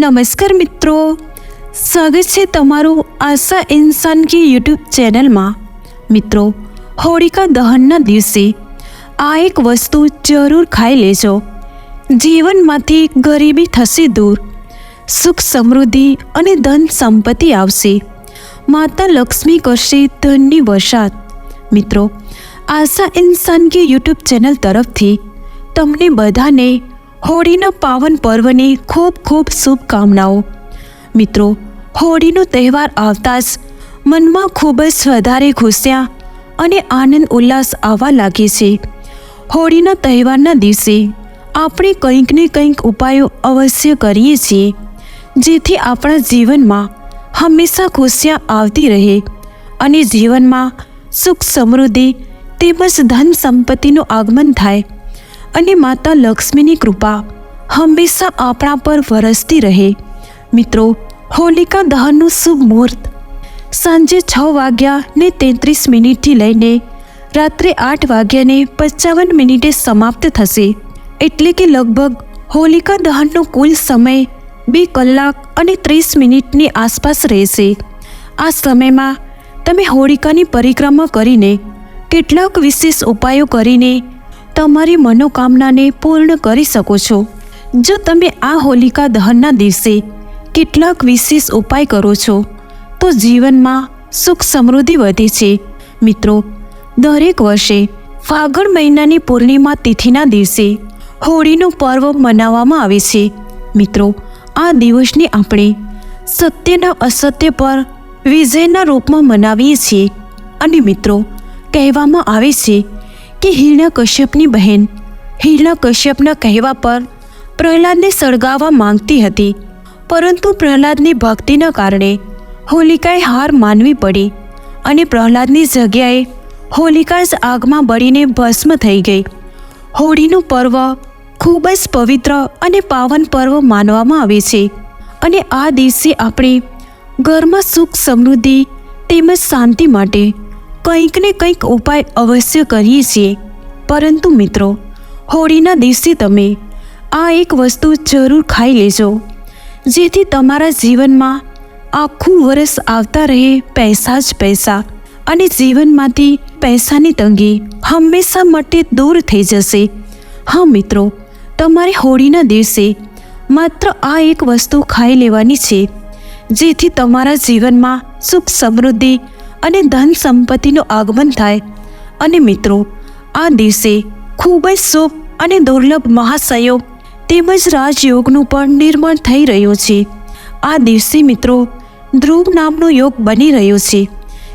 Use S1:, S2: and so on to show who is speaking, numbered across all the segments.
S1: નમસ્કાર મિત્રો. સ્વાગત છે તમારું આશા ઇન્સાન કે યુટ્યુબ ચેનલમાં. મિત્રો, હોળિકા દહનના દિવસે આ એક વસ્તુ જરૂર ખાઈ લેજો. જીવનમાંથી ગરીબી થશે દૂર. સુખ સમૃદ્ધિ અને ધન સંપત્તિ આવશે. માતા લક્ષ્મી કરશે ધનની વરસાદ. મિત્રો, આશા ઇન્સાન કે યુટ્યુબ ચેનલ તરફથી તમને બધાને હોળીના પાવન પર્વની ખૂબ ખૂબ શુભકામનાઓ. મિત્રો, હોળીનો તહેવાર આવતા જ મનમાં ખૂબ જ વધારે ખુશિયા અને આનંદ ઉલ્લાસ આવવા લાગે છે. હોળીના તહેવારના દિવસે આપણે કંઈક ને કંઈક ઉપાયો અવશ્ય કરીએ છીએ, જેથી આપણા જીવનમાં હંમેશા ખુશિયા આવતી રહે અને જીવનમાં સુખ સમૃદ્ધિ તેમજ ધન સંપત્તિનું આગમન થાય. અને માતા લક્ષ્મીની કૃપા હંમેશા આપણા પર વરસતી રહે. મિત્રો, હોલિકા દહનનું શુભ મુહૂર્ત. સાંજે છ વાગ્યા ને તેત્રીસ મિનિટથી લઈને રાત્રે આઠ વાગ્યાને પંચાવન મિનિટે સમાપ્ત થશે. એટલે કે લગભગ હોલિકા દહનનો કુલ સમય બે કલાક અને ત્રીસ મિનિટની આસપાસ રહેશે. આ સમયમાં તમે હોળિકાની પરિક્રમા કરીને કેટલાક વિશેષ ઉપાયો કરીને તમારી મનોકામનાને પૂર્ણ કરી શકો છો. જો તમે આ હોલિકા દહનના દિવસે કેટલાક વિશેષ ઉપાય કરો છો, તો જીવનમાં સુખ સમૃદ્ધિ વધે છે. મિત્રો, દરેક વર્ષે ફાગણ મહિનાની પૂર્ણિમા તિથિના દિવસે હોળીનું પર્વ મનાવવામાં આવે છે. મિત્રો, આ દિવસને આપણે સત્યના અસત્ય પર વિજયના રૂપમાં મનાવીએ છીએ. અને મિત્રો, કહેવામાં આવે છે કે હિરણા કશ્યપની બહેન. હિરણા કશ્યપના કહેવા પર પ્રહલાદને સળગાવવા માંગતી હતી, પરંતુ પ્રહલાદની ભક્તિના કારણે હોલિકાએ હાર માનવી પડી અને પ્રહલાદની જગ્યાએ હોલિકા જ આગમાં બળીને ભસ્મ થઈ ગઈ. હોળીનું પર્વ ખૂબ જ પવિત્ર અને પાવન પર્વ માનવામાં આવે છે અને આ દિવસે આપણે ઘરમાં સુખ સમૃદ્ધિ તેમજ શાંતિ માટે કંઈક ને કંઈક ઉપાય અવશ્ય કરીએ છીએ. પરંતુ મિત્રો, હોળીના દિવસે તમે આ એક વસ્તુ જરૂર ખાઈ લેજો, જેથી તમારા જીવનમાં આખું વરસ આવતા રહે પૈસા જ પૈસા અને જીવનમાંથી પૈસાની તંગી હંમેશા માટે દૂર થઈ જશે. હા મિત્રો, તમારે હોળીના દિવસે માત્ર આ એક વસ્તુ ખાઈ લેવાની છે, જેથી તમારા જીવનમાં સુખ સમૃદ્ધિ અને ધન સંપત્તિનું આગમન થાય. અને મિત્રો, આ દિવસે ખૂબ જ શુભ અને દુર્લભ મહાસંયોગ તેમજ રાજયોગનું પણ નિર્માણ થઈ રહ્યું છે. આ દિવસે મિત્રો, ધ્રુવ નામનો યોગ બની રહ્યો છે,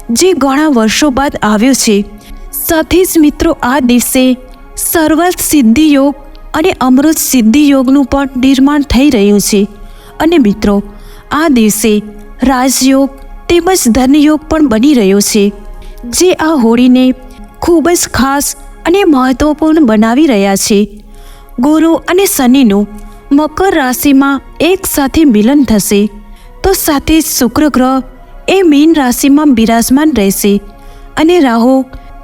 S1: જે ઘણા વર્ષો બાદ આવ્યો છે. સાથે જ મિત્રો, આ દિવસે સર્વત સિદ્ધિ યોગ અને અમૃત સિદ્ધિ યોગનું પણ નિર્માણ થઈ રહ્યું છે. અને મિત્રો, આ દિવસે રાજયોગ તેમજ ધનયોગ પણ બની રહ્યો છે, જે આ હોળીને ખૂબ જ ખાસ અને મહત્વપૂર્ણ બનાવી રહ્યા છે. ગુરુ અને શનિનું મકર રાશિમાં એક સાથે મિલન થશે, તો સાથે જ શુક્ર ગ્રહ એ મીન રાશિમાં બિરાજમાન રહેશે અને રાહુ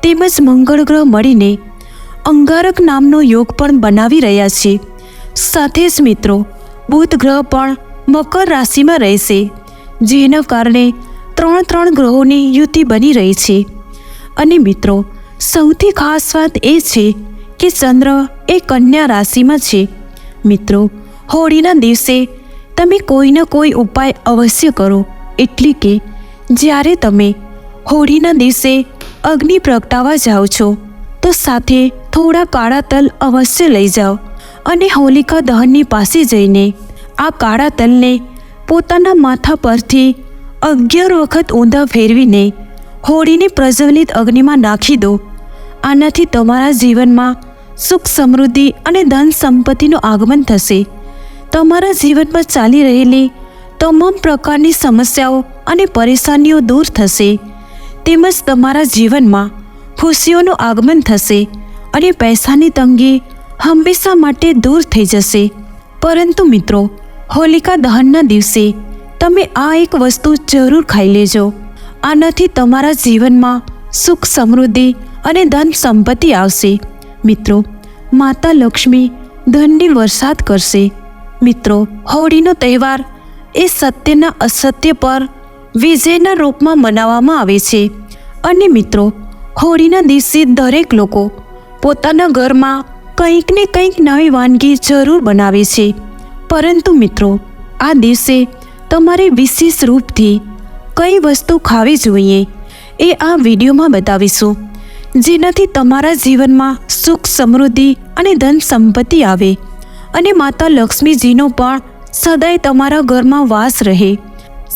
S1: તેમજ મંગળ ગ્રહ મળીને અંગારક નામનો યોગ પણ બનાવી રહ્યા છે. સાથે જ મિત્રો, બુધ ગ્રહ પણ મકર રાશિમાં રહેશે, જેના કારણે ત્રણ ત્રણ ગ્રહોની યુતિ બની રહી છે. અને મિત્રો, સૌથી ખાસ વાત એ છે કે ચંદ્ર એ કન્યા રાશિમાં છે. મિત્રો, હોળીના દિવસે તમે કોઈના કોઈ ઉપાય અવશ્ય કરો. એટલે કે જ્યારે તમે હોળીના દિવસે અગ્નિ પ્રગટાવવા જાઓ છો, તો સાથે થોડા કાળા તલ અવશ્ય લઈ જાઓ અને હોલિકા દહનની પાસે જઈને આ કાળા તલને પોતાના માથા પરથી અગિયાર વખત ઊંધા ફેરવીને હોળીને પ્રજ્વલિત અગ્નિમાં નાખી દો. આનાથી તમારા જીવનમાં સુખ સમૃદ્ધિ અને ધન સંપત્તિનું આગમન થશે. તમારા જીવનમાં ચાલી રહેલી તમામ પ્રકારની સમસ્યાઓ અને પરેશાનીઓ દૂર થશે. તેમજ તમારા જીવનમાં ખુશીઓનું આગમન થશે અને પૈસાની તંગી હંમેશા માટે દૂર થઈ જશે. પરંતુ મિત્રો, હોલિકા દહનના દિવસે તમે આ એક વસ્તુ જરૂર ખાઈ લેજો. આનાથી તમારા જીવનમાં સુખ સમૃદ્ધિ અને ધન સંપત્તિ આવશે. મિત્રો, માતા લક્ષ્મી ધનની વરસાદ કરશે. મિત્રો, હોળીનો તહેવાર એ સત્યના અસત્ય પર વિજયના રૂપમાં મનાવવામાં આવે છે. અને મિત્રો, હોળીના દિવસે દરેક લોકો પોતાના ઘરમાં કંઈક ને કંઈક નવી વાનગી જરૂર બનાવે છે. પરંતુ મિત્રો, આ દિવસે તમારે વિશેષ રૂપથી કઈ વસ્તુ ખાવી જોઈએ એ આ વિડીયોમાં બતાવીશું, જેનાથી તમારા જીવનમાં સુખ સમૃદ્ધિ અને ધન સંપત્તિ આવે અને માતા લક્ષ્મીજીનો પણ સદાય તમારા ઘરમાં વાસ રહે.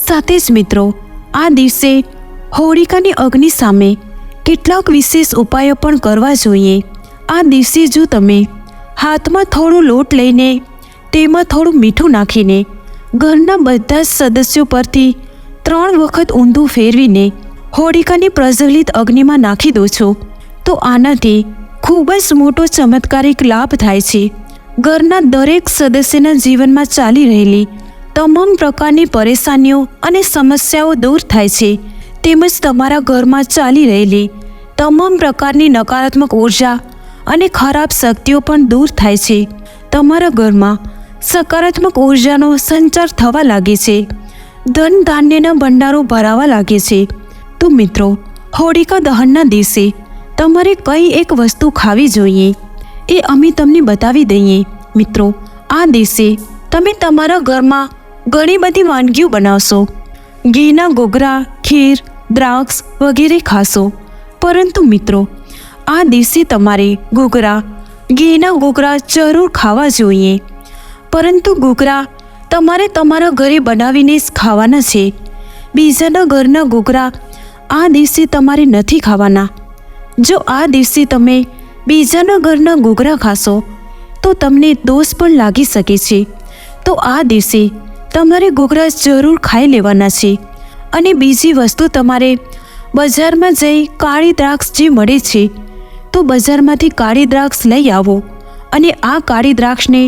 S1: સાથે જ મિત્રો, આ દિવસે હોળિકાની અગ્નિ સામે કેટલાક વિશેષ ઉપાયો પણ કરવા જોઈએ. આ દિવસે જો તમે હાથમાં થોડો લોટ લઈને તેમાં થોડું મીઠું નાખીને ઘરના બધા જ સદસ્યો પરથી ત્રણ વખત ઊંધું ફેરવીને હોળિકાની પ્રજ્વલિત અગ્નિમાં નાખી દો છો, તો આનાથી ખૂબ જ મોટો ચમત્કારિક લાભ થાય છે. ઘરના દરેક સદસ્યના જીવનમાં ચાલી રહેલી તમામ પ્રકારની પરેશાનીઓ અને સમસ્યાઓ દૂર થાય છે, તેમજ તમારા ઘરમાં ચાલી રહેલી તમામ પ્રકારની નકારાત્મક ઊર્જા અને ખરાબ શક્તિઓ પણ દૂર થાય છે. તમારા ઘરમાં સકારાત્મક ઉર્જાનો સંચાર થવા લાગે છે. ધન ધાન્યના ભંડારો ભરાવા લાગે છે. તો મિત્રો, હોળિકા દહનના દિવસે તમારે કઈ એક વસ્તુ ખાવી જોઈએ? એ અમે તમને બતાવી દઈએ. મિત્રો, આ દિવસે તમે તમારા ઘરમાં ઘણી બધી વાનગીઓ બનાવશો. ઘીના ગોગરા ખીર, દ્રાક્ષ વગેરે ખાશો. પરંતુ મિત્રો, આ દિવસે તમારે ઘૂઘરા, ઘીના ઘૂઘરા જરૂર ખાવા જોઈએ. પરંતુ ઘૂઘરા તમારે તમારા ઘરે બનાવીને જ ખાવાના છે. બીજાના ઘરના ઘૂઘરા આ દિવસે તમારે નથી ખાવાના. જો આ દિવસે તમે બીજાના ઘરના ઘૂઘરા ખાશો, તો તમને દોષ પણ લાગી શકે છે. તો આ દિવસે તમારે ઘૂઘરા જરૂર ખાઈ લેવાના છે અને બીજી વસ્તુ તમારે બજારમાં જઈ કાળી દ્રાક્ષ જે મળે છે, તો બજારમાંથી કાળી દ્રાક્ષ લઈ આવો અને આ કાળી દ્રાક્ષને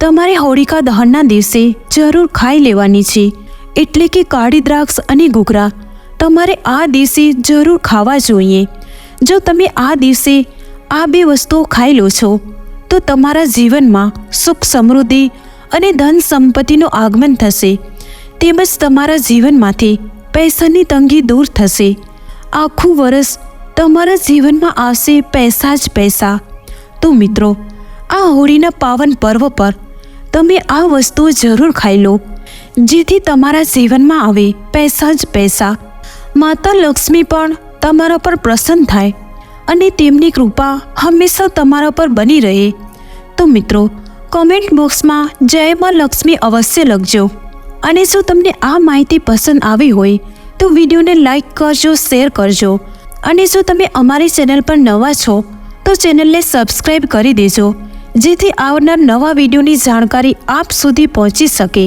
S1: તમારે હોળિકા દહનના દિવસે જરૂર ખાઈ લેવાની છે. એટલે કે કાળી દ્રાક્ષ અને ઘૂઘરા. તમારે આ દિવસે જરૂર ખાવા જોઈએ. જો તમે આ દિવસે આ બે વસ્તુઓ ખાઈ લો છો, તો તમારા જીવનમાં સુખ સમૃદ્ધિ અને ધન સંપત્તિનું આગમન થશે. તેમજ તમારા જીવનમાંથી પૈસાની તંગી દૂર થશે. આખું વર્ષ તમારા જીવનમાં આવશે પૈસા જ પૈસા. તો મિત્રો, આ હોળીના પાવન પર્વ પર તમે આ વસ્તુઓ જરૂર ખાઈ લો, જેથી તમારા જીવનમાં આવે પૈસા જ પૈસા. માતા લક્ષ્મી પણ તમારા પર પ્રસન્ન થાય અને તેમની કૃપા હંમેશા તમારા પર બની રહે. તો મિત્રો કોમેન્ટ બોક્સમાં જય માં લક્ષ્મી અવશ્ય લખજો. અને જો તમને આ માહિતી પસંદ આવી હોય, તો વિડીયોને લાઈક કરજો શેર કરજો. અને જો તમે અમારી ચેનલ પર નવા છો, તો ચેનલને સબસ્ક્રાઈબ કરી દેજો. જેથી આવનાર નવા વિડીયોની જાણકારી આપ સુધી પહોંચી શકે.